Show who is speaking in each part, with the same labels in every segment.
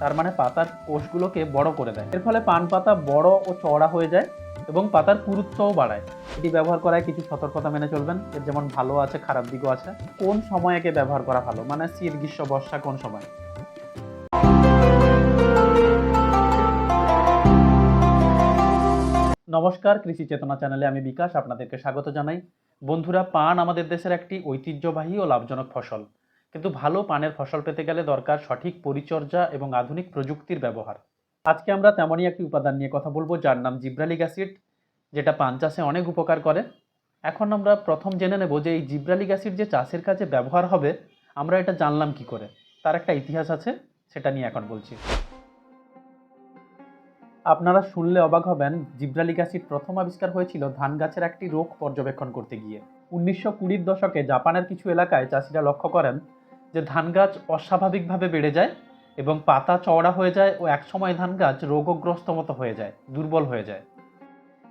Speaker 1: তার মানে পাতার কোষগুলোকে বড় করে দেয়। এর ফলে পান পাতা বড় ও চওড়া হয়ে যায় এবং পাতার পুরুত্বও বাড়ায়। এটি ব্যবহার করায় কিছু সতর্কতা মেনে চলবেন। এর যেমন ভালো আছে, খারাপ দিকও আছে। কোন সময় একে ব্যবহার করা ভালো? মানে শীত, গ্রীষ্ম, বর্ষা কোন সময়? নমস্কার, কৃষি চেতনা চ্যানেলে আমি বিকাশ, আপনাদেরকে স্বাগত জানাই। বন্ধুরা, পান আমাদের দেশের একটি ঐতিহ্যবাহী ও লাভজনক ফসল। কিন্তু ভালো পানের ফসল পেতে গেলে দরকার সঠিক পরিচর্যা এবং আধুনিক প্রযুক্তির ব্যবহার। আজকে আমরা তেমনই একটি উপাদান নিয়ে কথা বলব, যার নাম জিব্রালিক অ্যাসিড, যেটা পান চাষে অনেক উপকার করে। এখন আমরা প্রথম জেনে নেব যে এই জিব্রালিক অ্যাসিড যে চাষের কাজে ব্যবহার হবে, আমরা এটা জানলাম কি করে? তার একটা ইতিহাস আছে, সেটা নিয়ে এখন বলছি। আপনারা শুনলে অবাক হবেন, জিব্রালিক অ্যাসিড প্রথম আবিষ্কার হয়েছিল ধান গাছের একটি রোগ পর্যবেক্ষণ করতে গিয়ে। উনিশশো কুড়ির দশকে জাপানের কিছু এলাকায় চাষিরা লক্ষ্য করেন যে ধান গাছ অস্বাভাবিকভাবে বেড়ে যায় এবং পাতা চওড়া হয়ে যায় ও একসময় ধান গাছ রোগগ্রস্ত মতো হয়ে যায়, দুর্বল হয়ে যায়।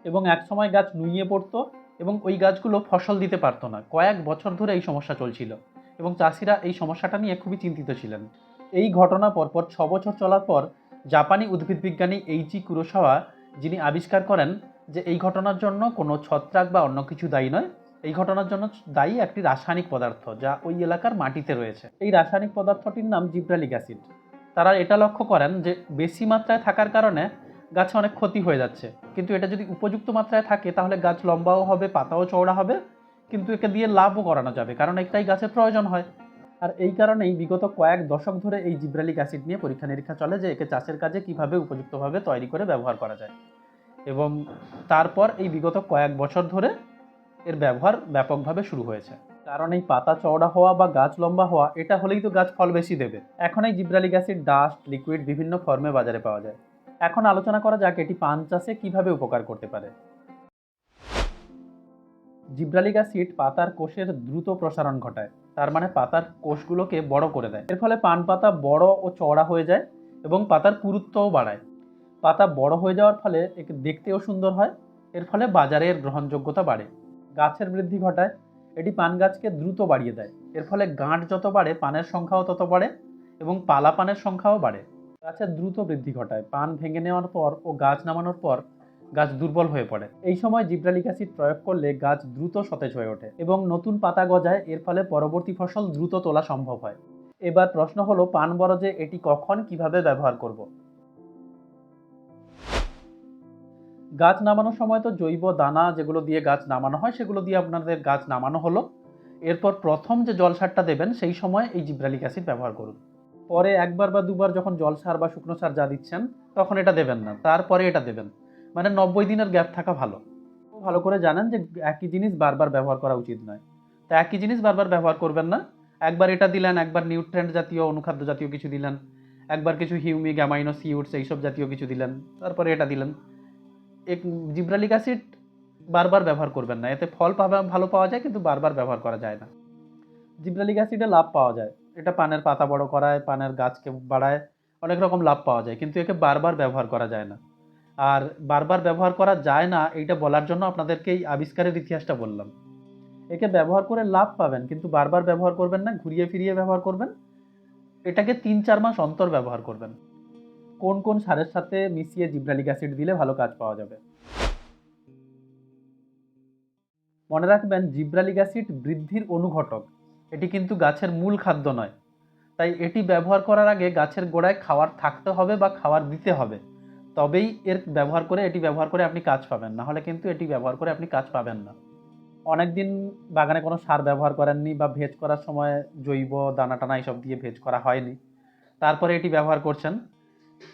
Speaker 1: এবং একসময় গাছ নুইয়ে পড়তো এবং ওই গাছগুলো ফসল দিতে পারতো না। কয়েক বছর ধরে এই সমস্যা চলছিল এবং চাষিরা এই সমস্যাটা নিয়ে খুবই চিন্তিত ছিলেন। এই ঘটনা পরপর ছ বছর চলার পর জাপানি উদ্ভিদ বিজ্ঞানী এইচি কুরোসাওয়া যিনি আবিষ্কার করেন যে এই ঘটনার জন্য কোনো ছত্রাক বা অন্য কিছু দায়ী নয় এই ঘটনার জন্য দায়ী একটি রাসায়নিক পদার্থ যা ওই এলাকার মাটিতে রয়েছে। এই রাসায়নিক পদার্থটির নাম জিব্রালিক অ্যাসিড। তারা এটা লক্ষ্য করেন যে বেশি মাত্রায় থাকার কারণে গাছে অনেক ক্ষতি হয়ে যাচ্ছে। কিন্তু এটা যদি উপযুক্ত মাত্রায় থাকে, তাহলে গাছ লম্বাও হবে, পাতাও চওড়া হবে, কিন্তু একে দিয়ে লাভও করানো যাবে, কারণ একটাই গাছের প্রয়োজন হয়। আর এই কারণেই বিগত কয়েক দশক ধরে এই জিব্রালিক অ্যাসিড নিয়ে পরীক্ষা নিরীক্ষা চলে যে একে চাষের কাজে কীভাবে উপযুক্তভাবে তৈরি করে ব্যবহার করা যায়। এবং তারপর এই বিগত কয়েক বছর ধরে এর ব্যবহার ব্যাপকভাবে শুরু হয়েছে। কারণ এই পাতা চওড়া হওয়া বা গাছ লম্বা হওয়া, এটা হলেই তো গাছ ফল বেশি দেবে। এখন এই জিব্রালিক অ্যাসিড, ডাস্ট, লিকুইড বিভিন্ন ফর্মে বাজারে পাওয়া যায়। এখন আলোচনা করা যাক এটি পান চাষে কীভাবে উপকার করতে পারে। জিব্রালিক অ্যাসিড পাতার কোষের দ্রুত প্রসারণ ঘটায়। তার মানে পাতার কোষগুলোকে বড় করে দেয়। এর ফলে পান পাতা বড় ও চওড়া হয়ে যায় এবং পাতার পুরুত্বও বাড়ায়। পাতা বড় হয়ে যাওয়ার ফলে একে দেখতেও সুন্দর হয়। এর ফলে বাজারের গ্রহণযোগ্যতা বাড়ে। গাছের বৃদ্ধি ঘটায়, এটি পান গাছকে দ্রুত বাড়িয়ে দেয়। এর ফলে গাঁট যত বাড়ে, পানের সংখ্যাও তত বাড়ে এবং পালা পানের সংখ্যাও বাড়ে। গাছের দ্রুত বৃদ্ধি ঘটায়। পান ভেঙে নেওয়ার পর ও গাছ নামানোর পর গাছ দুর্বল হয়ে পড়ে। এই সময় জিব্রালিক অ্যাসিড প্রয়োগ করলে গাছ দ্রুত সতেজ হয়ে ওঠে এবং নতুন পাতা গজায়, এর ফলে পরবর্তী ফসল দ্রুত তোলা সম্ভব হয়। এবার প্রশ্ন হলো, পান বরজে এটি কখন কীভাবে ব্যবহার করব? গাছ নামানোর সময় তো জৈব দানা যেগুলো দিয়ে গাছ নামানো হয়, সেগুলো দিয়ে আপনাদের গাছ নামানো হলো। এরপর প্রথম যে জল সারটা দেবেন, সেই সময় এই জিব্রালিক অ্যাসিড ব্যবহার করুন। পরে একবার বা দুবার যখন জল সার বা শুকনো সার যা দিচ্ছেন, তখন এটা দেবেন না। তারপরে এটা দেবেন। মানে নব্বই দিনের গ্যাপ থাকা ভালো। ভালো করে জানেন যে একই জিনিস বারবার ব্যবহার করা উচিত নয়। তো একই জিনিস বারবার ব্যবহার করবেন না। একবার এটা দিলেন, একবার নিউট্রেন্ট জাতীয়, অনুখাদ্য জাতীয় কিছু দিলেন। একবার কিছু হিউমি গ্যামাইনো সিউডস, এইসব জাতীয় কিছু দিলেন। তারপরে এটা দিলেন। এক জিব্রালিক অ্যাসিড বারবার ব্যবহার করবেন না। এতে ফল ভালো পাওয়া যায়, কিন্তু বারবার ব্যবহার করা যায় না। জিব্রালিক অ্যাসিডে লাভ পাওয়া যায়। এটা পানের পাতা বড় করায়, পানের গাছকে বাড়ায়, অনেক রকম লাভ পাওয়া যায়, কিন্তু একে বারবার ব্যবহার করা যায় না। আর বারবার ব্যবহার করা যায় না, এইটা বলার জন্য আপনাদেরকে এই আবিষ্কারের ইতিহাসটা বললাম। একে ব্যবহার করে লাভ পাবেন, কিন্তু বারবার ব্যবহার করবেন না, ঘুরিয়ে ফিরিয়ে ব্যবহার করবেন। এটাকে তিন চার মাস অন্তর ব্যবহার করবেন। কোন কোন সারের সাথে মিশিয়ে জিব্রালিক অ্যাসিড দিলে ভালো কাজ পাওয়া যাবে? মনে রাখবেন, জিব্রালিক অ্যাসিড বৃদ্ধির অনুঘটক। এটি কিন্তু গাছের মূল খাদ্য নয়। তাই এটি ব্যবহার করার আগে গাছের গোড়ায় খাওয়ার থাকতে হবে বা খাওয়ার দিতে হবে। তবেই এর ব্যবহার করে, এটি ব্যবহার করে আপনি কাজ পাবেন। না হলে কিন্তু এটি ব্যবহার করে আপনি কাজ পাবেন না। অনেক দিন বাগানে কোনো সার ব্যবহার করেননি বা ভেজ করার সময় জৈব দানা টানা এইসব দিয়ে ভেজ করা হয়নি। তারপরে এটি ব্যবহার করছেন।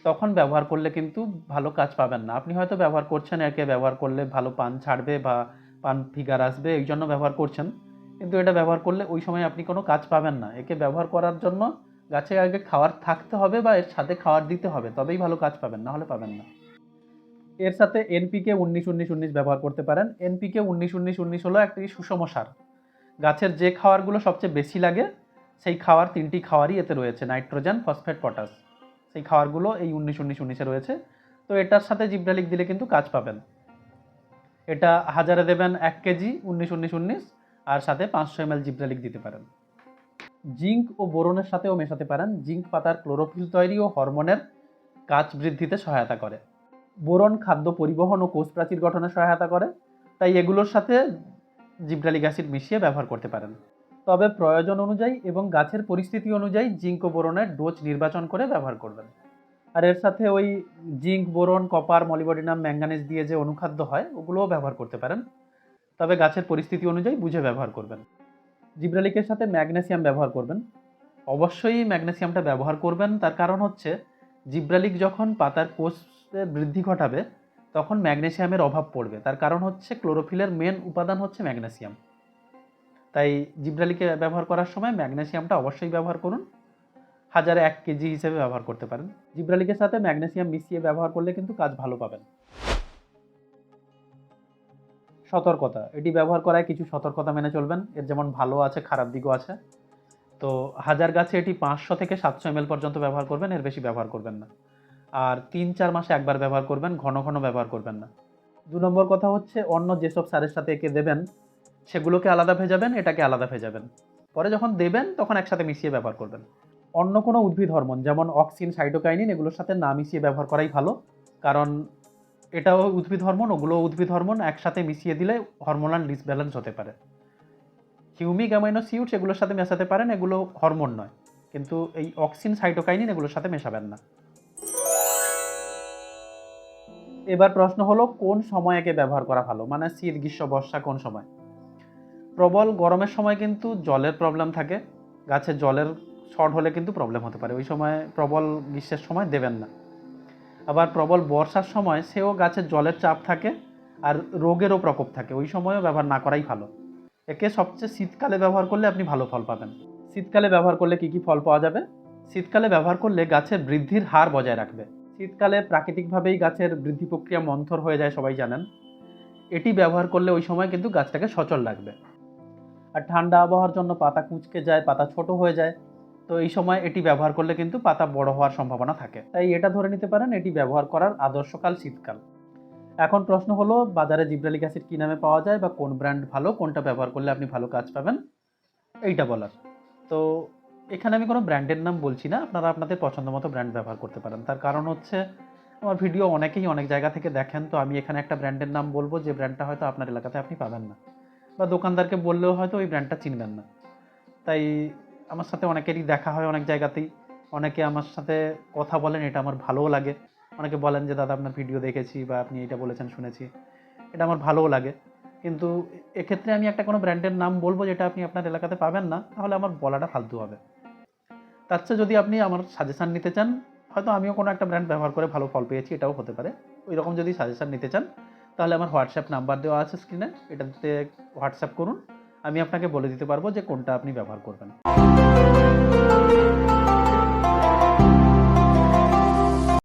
Speaker 1: তখন ব্যবহার করলে কিন্তু ভালো কাজ পাবেন না। আপনি হয়তো ব্যবহার করছেন, একে ব্যবহার করলে ভালো পান ছাড়বে বা পান ফিগার আসবে, এই জন্য ব্যবহার করছেন। কিন্তু এটা ব্যবহার করলে ওই সময় আপনি কোনো কাজ পাবেন না। একে ব্যবহার করার জন্য গাছে আগে খাওয়ার থাকতে হবে বা এর সাথে খাবার দিতে হবে, তবেই ভালো কাজ পাবেন, না হলে পাবেন না। এর সাথে এনপিকে উনিশ উনিশ উনিশ ব্যবহার করতে পারেন। এনপিকে উনিশ উনিশ উনিশ হলো একটি সুষম সার। গাছের যে খাবারগুলো সবচেয়ে বেশি লাগে, সেই খাওয়ার তিনটি খাওয়ারই এতে রয়েছে, নাইট্রোজেন, ফসফেট, পটাশ। সেই খাবারগুলো এই উনিশ উনিশ উনিশে রয়েছে। তো এটার সাথে জিব্রালিক দিলে কিন্তু কাজ পাবেন। এটা হাজারে দেবেন এক কেজি উনিশ উনিশ উনিশ, আর সাথে পাঁচশো এম এল জিব্রালিক দিতে পারেন। জিঙ্ক ও বোরনের সাথেও মেশাতে পারেন। জিঙ্ক পাতার ক্লোরোফিল তৈরি ও হরমোনের কাজ বৃদ্ধিতে সহায়তা করে। বোরন খাদ্য পরিবহন ও কোষ প্রাচীর গঠনে সহায়তা করে। তাই এগুলোর সাথে জিব্রালিক অ্যাসিড মিশিয়ে ব্যবহার করতে পারেন। তবে প্রয়োজন অনুযায়ী এবং গাছের পরিস্থিতি অনুযায়ী জিঙ্ক বোরনের ডোজ নির্বাচন করে ব্যবহার করবেন। আর এর সাথে ওই zinc boron, copper, molybdenum manganese দিয়ে যে অনুখাদ্য হয়, ওগুলোও ব্যবহার করতে পারেন। তবে গাছের পরিস্থিতি অনুযায়ী বুঝে ব্যবহার করবেন। জিব্রালিকের সাথে ম্যাগনেসিয়াম ব্যবহার করবেন। অবশ্যই ম্যাগনেসিয়ামটা ব্যবহার করবেন, তার কারণ হচ্ছে জিব্রালিক যখন পাতার কোষে বৃদ্ধি ঘটাবে, তখন ম্যাগনেসিয়ামের অভাব পড়বে। তার কারণ হচ্ছে ক্লোরোফিলের মেন উপাদান হচ্ছে ম্যাগনেসিয়াম। তাই জিব্রালিকে ব্যবহার করার সময় ম্যাগনেসিয়ামটা অবশ্যই ব্যবহার করুন। হাজারে এক কেজি হিসেবে ব্যবহার করতে পারেন। জিব্রালিকের সাথে ম্যাগনেসিয়াম মিশিয়ে ব্যবহার করলে কিন্তু কাজ ভালো পাবেন। সতর্কতা, এটি ব্যবহার করায় কিছু সতর্কতা মেনে চলবেন। এর যেমন ভালো আছে, খারাপ দিকও আছে। তো হাজার গাছে এটি পাঁচশো থেকে সাতশো এমএল পর্যন্ত ব্যবহার করবেন, এর বেশি ব্যবহার করবেন না। আর তিন চার মাসে একবার ব্যবহার করবেন, ঘন ঘন ব্যবহার করবেন না। দু নম্বর কথা হচ্ছে, অন্য যেসব সারের সাথে একে দেবেন সেগুলোকে আলাদা ভেজাবেন, এটাকে আলাদা ভেজাবেন। পরে যখন দেবেন, তখন একসাথে মিশিয়ে ব্যবহার করবেন। অন্য কোনো উদ্ভিদ হরমোন, যেমন অক্সিন, সাইটোকাইনিন, এগুলোর সাথে না মিশিয়ে ব্যবহার করাই ভালো। কারণ এটাও উদ্ভিদ হরমোন ওগুলো উদ্ভিদ হরমোন, একসাথে মিশিয়ে দিলে হরমোনাল ডিসব্যালেন্স হতে পারে। হিউমিক অ্যামাইনো সিউটস এগুলোর সাথে মেশাতে পারেন, এগুলো হরমোন নয়। কিন্তু এই অক্সিন, সাইটোকাইনিন এগুলোর সাথে মেশাবেন না। এবার প্রশ্ন হলো, কোন সময় একে ব্যবহার করা ভালো? মানে শীত, গ্রীষ্ম, বর্ষা কোন সময়? প্রবল গরমের সময় কিন্তু জলের প্রবলেম থাকে। গাছে জলের শর্ট হলে কিন্তু প্রবলেম হতে পারে। ওই সময় প্রবল গ্রীষ্মের সময় দেবেন না। আবার প্রবল বর্ষার সময় সেও গাছের জলের চাপ থাকে আর রোগেরও প্রকোপ থাকে। ওই সময়ও ব্যবহার না করাই ভালো। একে সবচেয়ে শীতকালে ব্যবহার করলে আপনি ভালো ফল পাবেন। শীতকালে ব্যবহার করলে কি কি ফল পাওয়া যাবে? শীতকালে ব্যবহার করলে গাছের বৃদ্ধির হার বজায় রাখবে। শীতকালে প্রাকৃতিকভাবেই গাছের বৃদ্ধি প্রক্রিয়া মন্থর হয়ে যায়, সবাই জানেন। এটি ব্যবহার করলে ওই সময় কিন্তু গাছটাকে সচল রাখবে। আর ঠান্ডা আবহাওয়ার জন্য পাতা কুঁচকে যায়, পাতা ছোট হয়ে যায়। তো এই সময় এটি ব্যবহার করলে কিন্তু পাতা বড় হওয়ার সম্ভাবনা থাকে। তাই এটা ধরে নিতে পারেন, এটি ব্যবহার করার আদর্শকাল শীতকাল। এখন প্রশ্ন হলো, বাজারে জিব্রালিক অ্যাসিড কী নামে পাওয়া যায় বা কোন ব্র্যান্ড ভালো, কোনটা ব্যবহার করলে আপনি ভালো কাজ পাবেন? এইটা বলার। তো এখানে আমি কোনো ব্র্যান্ডের নাম বলছি না, আপনারা আপনাদের পছন্দ মতো ব্র্যান্ড ব্যবহার করতে পারেন। তার কারণ হচ্ছে, আমার ভিডিও অনেকেই অনেক জায়গা থেকে দেখেন, তো আমি এখানে একটা ব্র্যান্ডের নাম বলব, যে ব্র্যান্ডটা হয়তো আপনার এলাকাতে আপনি পাবেন না। বা দোকানদারকে বললেও হয়তো ওই ব্র্যান্ডটা চিনবেন না। তাই আমার সাথে অনেকেরই দেখা হয় অনেক জায়গাতেই। অনেকে আমার সাথে কথা বলেন, এটা আমার ভালোও লাগে। অনেকে বলেন যে, দাদা, আপনার ভিডিও দেখেছি বা আপনি এটা বলেছেন, শুনেছি। এটা আমার ভালোও লাগে। কিন্তু এক্ষেত্রে আমি একটা কোনো ব্র্যান্ডের নাম বলব যেটা আপনি আপনার এলাকাতে পাবেন না, তাহলে আমার বলাটা ফালতু হবে। তার চেয়ে যদি আপনি আমার সাজেশান নিতে চান, হয়তো আমিও কোনো একটা ব্র্যান্ড ব্যবহার করে ভালো ফল পেয়েছি, এটাও হতে পারে। ওই রকম যদি সাজেশান নিতে চান তাহলে আমার হোয়াটসঅ্যাপ নাম্বার দেওয়া আছে স্ক্রিনে, এটাতে হোয়াটসঅ্যাপ করুন। আমি আপনাকে বলে দিতে পারব যে কোনটা আপনি ব্যবহার করবেন।